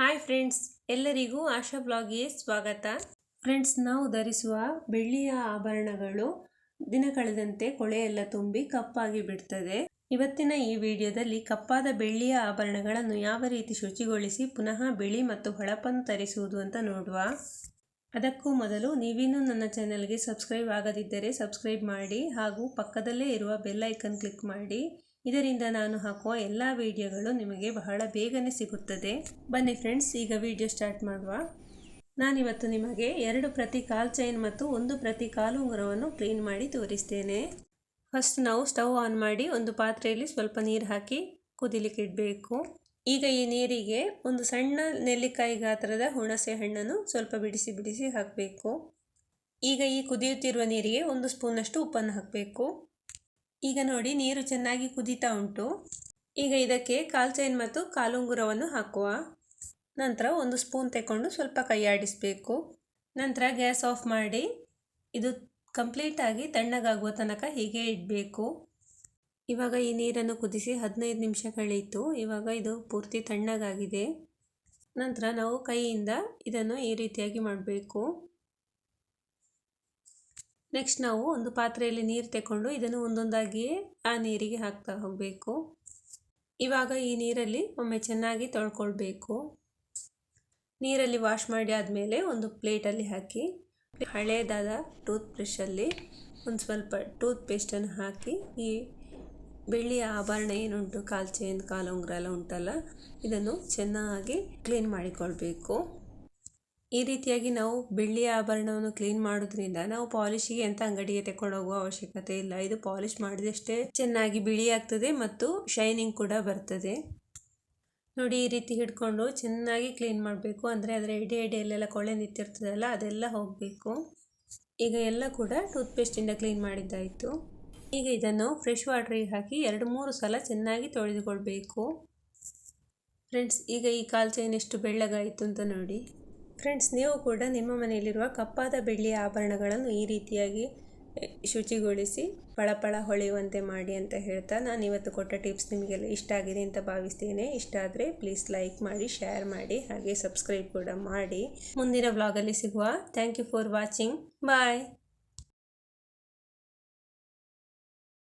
Hi friends ಎಲ್ಲರಿಗೂ ಆಶಾ ಬ್ಲಾಗ್ಗೆ ಸ್ವಾಗತ. Friends ನಾವು ಧರಿಸುವ ಬೆಳ್ಳಿಯ ಆಭರಣಗಳು ದಿನ ಕಳೆದಂತೆ ಕೊಳೆಯೆಲ್ಲ ತುಂಬಿ ಕಪ್ಪಾಗಿ ಬಿಡ್ತದೆ. ಇವತ್ತಿನ ಈ ವಿಡಿಯೋದಲ್ಲಿ ಕಪ್ಪಾದ ಬೆಳ್ಳಿಯ ಆಭರಣಗಳನ್ನು ಯಾವ ರೀತಿ ಶುಚಿಗೊಳಿಸಿ ಪುನಃ ಬಿಳಿ ಮತ್ತು ಹೊಳಪನ್ನು ತರಿಸುವುದು ಅಂತ ನೋಡುವ. ಅದಕ್ಕೂ ಮೊದಲು ನೀವಿನ್ನೂ ನನ್ನ ಚಾನೆಲ್ಗೆ ಸಬ್ಸ್ಕ್ರೈಬ್ ಆಗದಿದ್ದರೆ ಸಬ್ಸ್ಕ್ರೈಬ್ ಮಾಡಿ ಹಾಗೂ ಪಕ್ಕದಲ್ಲೇ ಇರುವ ಬೆಲ್ ಐಕನ್ ಕ್ಲಿಕ್ ಮಾಡಿ. ಇದರಿಂದ ನಾನು ಹಾಕುವ ಎಲ್ಲ ವಿಡಿಯೋಗಳು ನಿಮಗೆ ಬಹಳ ಬೇಗನೆ ಸಿಗುತ್ತದೆ. ಬನ್ನಿ ಫ್ರೆಂಡ್ಸ್ ಈಗ ವಿಡಿಯೋ ಸ್ಟಾರ್ಟ್ ಮಾಡುವ. ನಾನಿವತ್ತು ನಿಮಗೆ ಎರಡು ಪ್ರತಿ ಕಾಲ್ ಚೈನ್ ಮತ್ತು ಒಂದು ಪ್ರತಿ ಕಾಲು ಉಂಗುರವನ್ನು ಕ್ಲೀನ್ ಮಾಡಿ ತೋರಿಸ್ತೇನೆ. ಫಸ್ಟ್ ನಾವು ಸ್ಟವ್ ಆನ್ ಮಾಡಿ ಒಂದು ಪಾತ್ರೆಯಲ್ಲಿ ಸ್ವಲ್ಪ ನೀರು ಹಾಕಿ ಕುದಿಲಿಕ್ಕೆ ಇಡಬೇಕು. ಈಗ ಈ ನೀರಿಗೆ ಒಂದು ಸಣ್ಣ ನೆಲ್ಲಿಕಾಯಿ ಗಾತ್ರದ ಹುಣಸೆ ಹಣ್ಣನ್ನು ಸ್ವಲ್ಪ ಬಿಡಿಸಿ ಬಿಡಿಸಿ ಹಾಕಬೇಕು. ಈಗ ಈ ಕುದಿಯುತ್ತಿರುವ ನೀರಿಗೆ ಒಂದು ಸ್ಪೂನಷ್ಟು ಉಪ್ಪನ್ನು ಹಾಕಬೇಕು. ಈಗ ನೋಡಿ ನೀರು ಚೆನ್ನಾಗಿ ಕುದೀತಾ ಉಂಟು. ಈಗ ಇದಕ್ಕೆ ಕಾಲು ಚೈನ್ ಮತ್ತು ಕಾಲುಂಗುರವನ್ನು ಹಾಕುವ. ನಂತರ ಒಂದು ಸ್ಪೂನ್ ತೆಕ್ಕೊಂಡು ಸ್ವಲ್ಪ ಕೈಯಾಡಿಸಬೇಕು. ನಂತರ ಗ್ಯಾಸ್ ಆಫ್ ಮಾಡಿ. ಇದು ಕಂಪ್ಲೀಟಾಗಿ ತಣ್ಣಗಾಗುವ ತನಕ ಹೀಗೆ ಇಡಬೇಕು. ಇವಾಗ ಈ ನೀರನ್ನು ಕುದಿಸಿ ಹದಿನೈದು ನಿಮಿಷ ಕಳೀತು. ಇವಾಗ ಇದು ಪೂರ್ತಿ ತಣ್ಣಗಾಗಿದೆ. ನಂತರ ನಾವು ಕೈಯಿಂದ ಇದನ್ನು ಈ ರೀತಿಯಾಗಿ ಮಾಡಬೇಕು. ನೆಕ್ಸ್ಟ್ ನಾವು ಒಂದು ಪಾತ್ರೆಯಲ್ಲಿ ನೀರು ತಗೊಂಡು ಇದನ್ನು ಒಂದೊಂದಾಗಿಯೇ ಆ ನೀರಿಗೆ ಹಾಕ್ತಾ ಹೋಗಬೇಕು. ಇವಾಗ ಈ ನೀರಲ್ಲಿ ಒಮ್ಮೆ ಚೆನ್ನಾಗಿ ತೊಳ್ಕೊಳ್ಬೇಕು. ನೀರಲ್ಲಿ ವಾಶ್ ಮಾಡಿ ಆದಮೇಲೆ ಒಂದು ಪ್ಲೇಟಲ್ಲಿ ಹಾಕಿ, ಹಳೇದಾದ ಟೂತ್ ಬ್ರಷಲ್ಲಿ ಒಂದು ಸ್ವಲ್ಪ ಟೂತ್ ಪೇಸ್ಟನ್ನು ಹಾಕಿ, ಈ ಬೆಳ್ಳಿಯ ಆಭರಣ ಏನುಂಟು ಕಾಲು ಚೈನ್ ಕಾಲು ಉಂಗುರ ಎಲ್ಲ ಉಂಟಲ್ಲ, ಇದನ್ನು ಚೆನ್ನಾಗಿ ಕ್ಲೀನ್ ಮಾಡಿಕೊಳ್ಬೇಕು. ಈ ರೀತಿಯಾಗಿ ನಾವು ಬೆಳ್ಳಿಯ ಆಭರಣವನ್ನು ಕ್ಲೀನ್ ಮಾಡೋದ್ರಿಂದ ನಾವು ಪಾಲಿಶಿಗೆ ಅಂತ ಅಂಗಡಿಗೆ ತಕೊಂಡು ಹೋಗುವ ಅವಶ್ಯಕತೆ ಇಲ್ಲ. ಇದು ಪಾಲಿಶ್ ಮಾಡಿದಷ್ಟೇ ಚೆನ್ನಾಗಿ ಬಿಳಿ ಆಗ್ತದೆ ಮತ್ತು ಶೈನಿಂಗ್ ಕೂಡ ಬರ್ತದೆ. ನೋಡಿ ಈ ರೀತಿ ಹಿಡ್ಕೊಂಡು ಚೆನ್ನಾಗಿ ಕ್ಲೀನ್ ಮಾಡಬೇಕು. ಅಂದರೆ ಅದರ ಎಡೆ ಎಡೆಯಲ್ಲೆಲ್ಲ ಕೊಳೆ ನಿಂತಿರ್ತದಲ್ಲ, ಅದೆಲ್ಲ ಹೋಗಬೇಕು. ಈಗ ಎಲ್ಲ ಕೂಡ ಟೂತ್ಪೇಸ್ಟಿಂದ ಕ್ಲೀನ್ ಮಾಡಿದ್ದಾಯಿತು. ಈಗ ಇದನ್ನು ಫ್ರೆಶ್ ವಾಟ್ರಿಗೆ ಹಾಕಿ ಎರಡು ಮೂರು ಸಲ ಚೆನ್ನಾಗಿ ತೊಳೆದುಕೊಳ್ಬೇಕು. ಫ್ರೆಂಡ್ಸ್ ಈಗ ಈ ಕಾಲು ಚೈನ್ ಎಷ್ಟು ಬೆಳ್ಳಗಾಯಿತು ಅಂತ ನೋಡಿ. ಫ್ರೆಂಡ್ಸ್ ನೀವು ಕೂಡ ನಿಮ್ಮ ಮನೆಯಲ್ಲಿರುವ ಕಪ್ಪಾದ ಬೆಳ್ಳಿಯ ಆಭರಣಗಳನ್ನು ಈ ರೀತಿಯಾಗಿ ಶುಚಿಗೊಳಿಸಿ, ಪಳಪಳ ಹೊಳೆಯುವಂತೆ ಮಾಡಿ ಅಂತ ಹೇಳ್ತಾ ನಾನು ಇವತ್ತು ಕೊಟ್ಟ ಟಿಪ್ಸ್ ನಿಮಗೆಲ್ಲ ಇಷ್ಟ ಆಗಿದೆ ಅಂತ ಭಾವಿಸ್ತೇನೆ. ಇಷ್ಟ ಆದರೆ ಪ್ಲೀಸ್ ಲೈಕ್ ಮಾಡಿ ಶೇರ್ ಮಾಡಿ, ಹಾಗೆ ಸಬ್ಸ್ಕ್ರೈಬ್ ಕೂಡ ಮಾಡಿ. ಮುಂದಿನ ವ್ಲಾಗಲ್ಲಿ ಸಿಗುವ. Thank you for watching bye